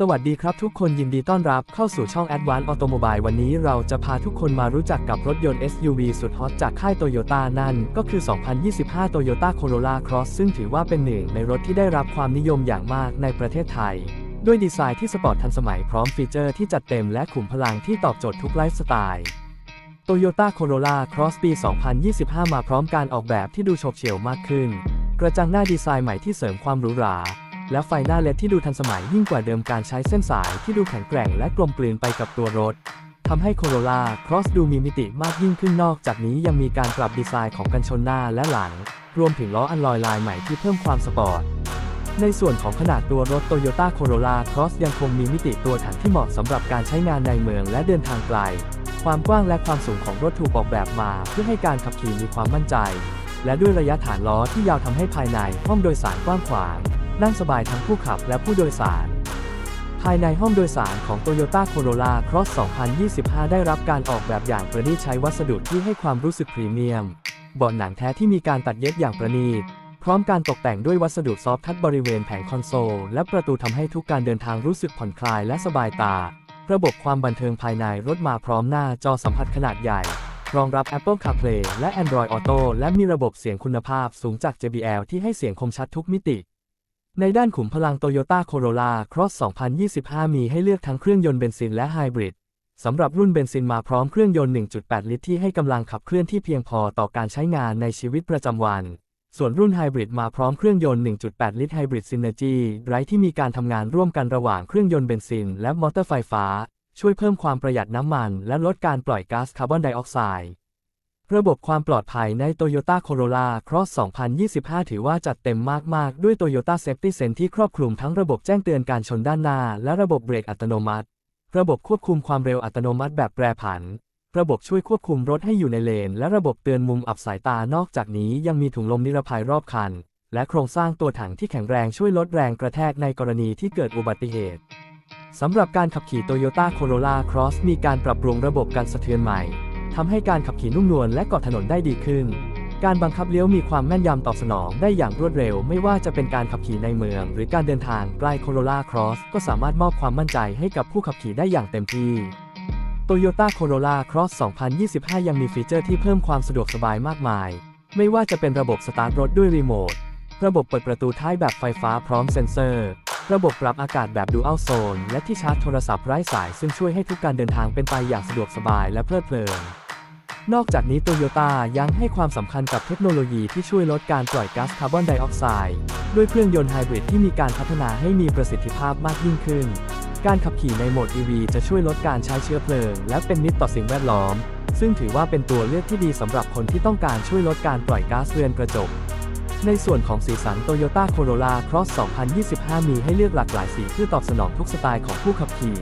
สวัสดีครับทุกคนยินดีต้อนรับเข้าสู่ช่อง Advanced Automobile วันนี้เราจะพาทุกคนมารู้จักกับรถยนต์ SUV สุดฮอตจากค่ายโตโยต้านั่น ก็คือ 2025 Toyota Corolla Cross ซึ่งถือว่าเป็นหนึ่งในรถที่ได้รับความนิยมอย่างมากในประเทศไทย ด้วยดีไซน์ที่สปอร์ตทันสมัยพร้อมฟีเจอร์ที่จัดเต็มและขุมพลังที่ตอบโจทย์ทุกไลฟ์สไตล์ Toyota Corolla Cross ปี 2025 มาพร้อมการออกแบบที่ดูโฉบเฉี่ยวมากขึ้น กระจังหน้าดีไซน์ใหม่ที่เสริมความหรูหรา และไฟหน้าเลดที่ดูทันสมัยยิ่งกว่าเดิมการใช้เส้นสายที่ดูแข็งแกร่งและกลมกลืนไปกับตัวรถทำให้ Corolla Cross ดูมีมิติมากยิ่งขึ้นนอกจากนี้ยังมีการปรับดีไซน์ของกันชนหน้าและหลัง รวมถึงล้ออัลลอยลายใหม่ที่เพิ่มความสปอร์ต ในส่วนของขนาดตัวรถ Toyota Corolla Cross ยังคงมีมิติตัวถังที่เหมาะสำหรับการใช้งานในเมืองและเดินทางไกล ความกว้างและความสูงของรถถูกออกแบบมา เพื่อให้การขับขี่มีความมั่นใจ และด้วยระยะฐานล้อที่ยาวทำให้ภายในห้องโดยสารกว้างขวาง นั่งสบายทั้งผู้ขับและผู้โดยสาร ภายในห้องโดยสารของ Toyota Corolla Cross 2025 ได้รับการออกแบบอย่างประณีตใช้วัสดุที่ให้ความรู้สึกพรีเมียมเบาะหนังแท้ที่มีการตัดเย็บอย่างประณีต พร้อมการตกแต่งด้วยวัสดุซอฟท์ทัชบริเวณแผงคอนโซล และประตูทำให้ทุกการเดินทางรู้สึกผ่อนคลายและสบายตา ระบบความบันเทิงภายในรถมาพร้อมหน้าจอสัมผัสขนาดใหญ่ รองรับ Apple CarPlay และ Android Auto และมีระบบเสียงคุณภาพสูงจาก JBL ที่ให้เสียงคมชัดทุกมิติ ในด้านขุมพลัง Toyota Corolla Cross 2025 มีให้เลือกทั้งเครื่องยนต์เบนซินและไฮบริดสำหรับรุ่นเบนซินมาพร้อมเครื่องยนต์ 1.8 ลิตรที่ให้กำลังขับเคลื่อนที่เพียงพอต่อการใช้งานในชีวิตประจำวัน ส่วนรุ่นไฮบริดมาพร้อมเครื่องยนต์ 1.8 ลิตรไฮบริดซินเนจีไรที่มีการทำงานร่วมกันระหว่างเครื่องยนต์เบนซินและมอเตอร์ไฟฟ้า ช่วยเพิ่มความประหยัดน้ำมัน และลดการปล่อยก๊าซคาร์บอนไดออกไซด์ ระบบความปลอดภัยใน Toyota Corolla Cross 2025 ถือว่าจัดเต็มมาก ๆ ด้วย Toyota Safety Sense ที่ครอบคลุมทั้งระบบแจ้งเตือนการชนด้านหน้า และระบบเบรกอัตโนมัติ ระบบควบคุมความเร็วอัตโนมัติแบบแปรผัน ระบบช่วยควบคุมรถให้อยู่ในเลน และระบบเตือนมุมอับสายตานอกจากนี้ยังมีถุงลมนิรภัยรอบคัน และโครงสร้างตัวถังที่แข็งแรงช่วยลดแรงกระแทกในกรณีที่เกิดอุบัติเหตุสำหรับการขับขี่ Toyota Corolla Cross มีการปรับปรุงระบบการสะเทือนใหม่ ทำให้การขับขี่นุ่มนวลและเกาะถนนได้ดีขึ้น การบังคับเลี้ยวมีความแม่นยำตอบสนองได้อย่างรวดเร็ว ไม่ว่าจะเป็นการขับขี่ในเมือง หรือการเดินทางไกล Corolla Cross ก็สามารถมอบความมั่นใจให้กับผู้ขับขี่ได้อย่างเต็มที่ Toyota Corolla Cross 2025 ยังมีฟีเจอร์ที่เพิ่มความสะดวกสบายมากมาย ไม่ว่าจะเป็นระบบสตาร์ทรถด้วยรีโมท ระบบเปิดประตูท้ายแบบไฟฟ้าพร้อมเซ็นเซอร์ ระบบปรับอากาศแบบ Dual Zone และที่ชาร์จโทรศัพท์ไร้สายซึ่งช่วยให้ทุกการเดินทางเป็นไปอย่างสะดวกสบายและเพลิดเพลิน นอกจากนี้โตโยต้ายังให้ความสำคัญกับเทคโนโลยีที่ช่วยลดการปล่อยก๊าซคาร์บอนไดออกไซด์ด้วยเครื่องยนต์ไฮบริดที่มีการพัฒนาให้มีประสิทธิภาพมากยิ่งขึ้น การขับขี่ในโหมด EV จะช่วยลดการใช้เชื้อเพลิง และเป็นมิตรต่อสิ่งแวดล้อม ซึ่งถือว่าเป็นตัวเลือกที่ดีสำหรับคนที่ต้องการช่วยลดการปล่อยก๊าซเรือนกระจก ในส่วนของสีสัน Toyota Corolla Cross 2025 มีให้เลือกหลากหลายสีเพื่อตอบสนองทุกสไตล์ของผู้ขับขี่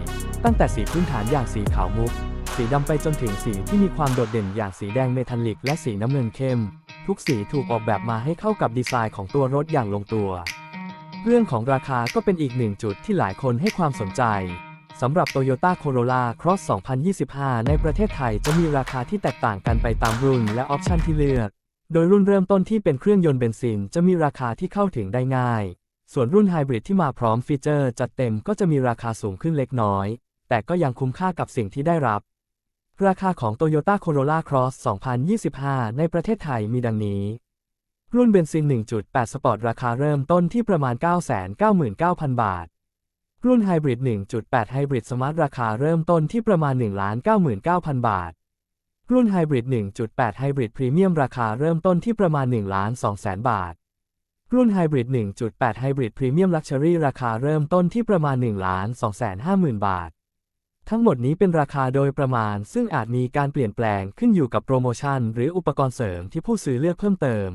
ตั้งแต่สีพื้นฐานอย่างสีขาวมุก สีดำไปจนถึงสีที่มีความโดดเด่นอย่างสีแดงเมทัลลิกและสีน้ำเงินเข้ม ทุกสีถูกออกแบบมาให้เข้ากับดีไซน์ของตัวรถอย่างลงตัว เรื่องของราคาก็เป็นอีกหนึ่งจุดที่หลายคนให้ความสนใจสำหรับ Toyota Corolla Cross 2025 ในประเทศไทยจะมีราคาที่แตกต่างกันไปตามรุ่นและออปชันที่เลือก โดยรุ่นเริ่มต้นที่เป็นเครื่องยนต์เบนซินจะมีราคาที่เข้าถึงได้ง่าย ส่วนรุ่นไฮบริดที่มาพร้อมฟีเจอร์จัดเต็มก็จะมีราคาสูงขึ้นเล็กน้อย แต่ก็ยังคุ้มค่ากับสิ่งที่ได้รับ ราคาของ Toyota Corolla Cross 2025 ในประเทศไทยมีดังนี้ รุ่นเบนซิน 1.8 สปอร์ตราคาเริ่มต้นที่ประมาณ 999,000 บาท รุ่นไฮบริด 1.8 ไฮบริดสมาร์ทราคาเริ่มต้นที่ประมาณ 1,99,000 บาท รุ่นไฮบริด 1.8 ไฮบริดพรีเมียมราคาเริ่มต้นที่ประมาณ 1,200,000 บาท รุ่นไฮบริด 1.8 ไฮบริดพรีเมียมลักชัวรี่ราคาเริ่มต้นที่ประมาณ 1,250,000 บาท ทั้งหมดนี้เป็นราคาโดยประมาณ ซึ่งอาจมีการเปลี่ยนแปลงขึ้นอยู่กับโปรโมชั่น หรืออุปกรณ์เสริมที่ผู้ซื้อเลือกเพิ่มเติม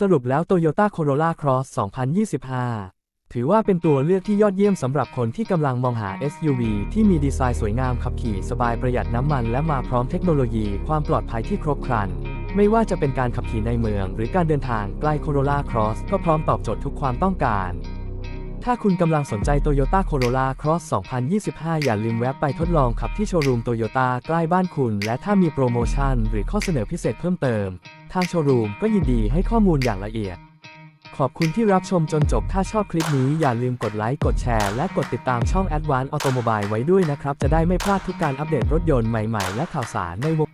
สรุปแล้ว Toyota Corolla Cross 2025 ถือว่าเป็นตัวเลือกที่ยอดเยี่ยมสำหรับคนที่กำลังมองหา SUV ที่มีดีไซน์สวยงามขับขี่สบายประหยัดน้ำมันและมาพร้อมเทคโนโลยีความปลอดภัยที่ครบครัน ไม่ว่าจะเป็นการขับขี่ในเมือง หรือการเดินทางใกล้ Corolla Cross ก็พร้อมตอบโจทย์ทุกความต้องการ ถ้าคุณกำลังสนใจ Toyota Corolla Cross 2025 อย่าลืมแวะไปทดลองขับที่โชว์รูม Toyota ใกล้บ้านคุณ และถ้ามีโปรโมชั่น หรือข้อเสนอพิเศษเพิ่มเติม ทางโชว์รูมก็ยินดีให้ข้อมูลอย่างละเอียด ขอบคุณที่รับชมจนจบ ถ้าชอบคลิปนี้อย่าลืมกดไลค์ กดแชร์ และกดติดตามช่อง Advanced Automobile ไว้ด้วยนะครับ จะได้ไม่พลาดทุกการอัปเดตรถยนต์ใหม่ ๆ และข่าวสารในวง